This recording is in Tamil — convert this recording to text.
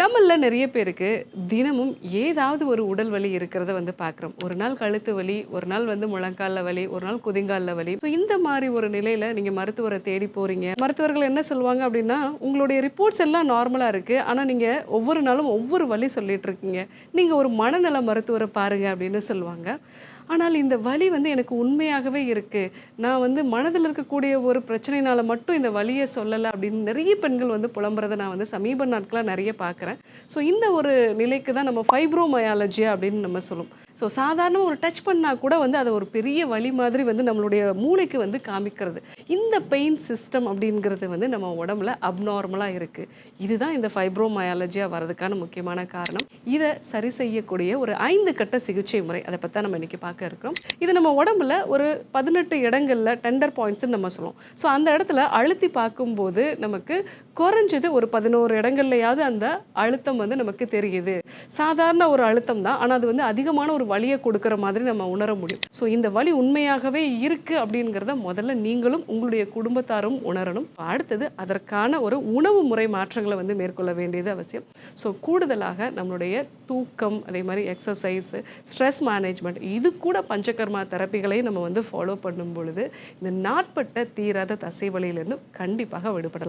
நம்மள நிறைய பேருக்கு தினமும் ஏதாவது ஒரு உடல் வலி இருக்கிறத வந்து பார்க்குறோம் ஒரு நாள் கழுத்து வலி ஒரு நாள் வந்து முழங்காலில் வலி ஒரு நாள் குதிங்காலில் வலி. ஸோ இந்த மாதிரி ஒரு நிலையில் நீங்கள் மருத்துவரை தேடி போகிறீங்க மருத்துவர்கள் என்ன சொல்லுவாங்க அப்படின்னா உங்களுடைய ரிப்போர்ட்ஸ் எல்லாம் நார்மலாக இருக்குது ஆனால் நீங்கள் ஒவ்வொரு நாளும் ஒவ்வொரு வலி சொல்லிட்டு இருக்கீங்க. நீங்கள் ஒரு மனநல மருத்துவரை பாருங்க அப்படின்னு சொல்லுவாங்க. ஆனால் இந்த வலி வந்து எனக்கு உண்மையாகவே இருக்குது நான் வந்து மனதில் இருக்கக்கூடிய ஒரு பிரச்சனைனால மட்டும் இந்த வலியை சொல்லலை அப்படின்னு நிறைய பெண்கள் வந்து புலம்புறதை நான் வந்து சமீப நாட்களாக நிறைய பார்க்குறேன் ஸோ இந்த ஒரு நிலைக்கு தான் நம்ம ஃபைப்ரோமயாலஜி அப்படின்னு நம்ம சொல்லும். ஸோ சாதாரண ஒரு டச் பண்ணால் கூட வந்து அதை ஒரு பெரிய வழி மாதிரி வந்து நம்மளுடைய மூளைக்கு வந்து காமிக்கிறது. இந்த பெயின் சிஸ்டம் அப்படிங்கிறது வந்து நம்ம உடம்புல அப்நார்மலாக இருக்குது இதுதான் இந்த ஃபைப்ரோமயாலஜியாக வர்றதுக்கான முக்கியமான காரணம். இதை சரி செய்யக்கூடிய ஒரு ஐந்து கட்ட சிகிச்சை முறை அதை பற்றி நம்ம இன்றைக்கி பார்க்க இருக்கிறோம். இது நம்ம உடம்புல ஒரு பதினெட்டு இடங்களில் டெண்டர் பாயிண்ட்ஸ்னு நம்ம சொல்லுவோம். ஸோ அந்த இடத்துல அழுத்தி பார்க்கும்போது நமக்கு குறைஞ்சது ஒரு பதினோரு இடங்கள்லையாவது அந்த அழுத்தம் வந்து நமக்கு தெரியுது. சாதாரண ஒரு அழுத்தம் தான். ஆனால் அது வந்து அதிகமான ஒரு வலியை கொடுக்குற மாதிரி நம்ம உணர முடியும். ஸோ இந்த வலி உண்மையாகவே இருக்குது அப்படிங்கிறத முதல்ல நீங்களும் உங்களுடைய குடும்பத்தாரும் உணரணும். அடுத்தது அதற்கான ஒரு உணவு முறை மாற்றங்களை வந்து மேற்கொள்ள வேண்டியது அவசியம். ஸோ கூடுதலாக நம்மளுடைய தூக்கம் அதே மாதிரி எக்ஸசைஸு ஸ்ட்ரெஸ் மேனேஜ்மெண்ட் இது கூட பஞ்சகர்மா தெரப்பிகளையும் நம்ம வந்து ஃபாலோ பண்ணும் பொழுது இந்த நாட்பட்ட தீராத தசை வலியிலிருந்து கண்டிப்பாக விடுபடலாம்.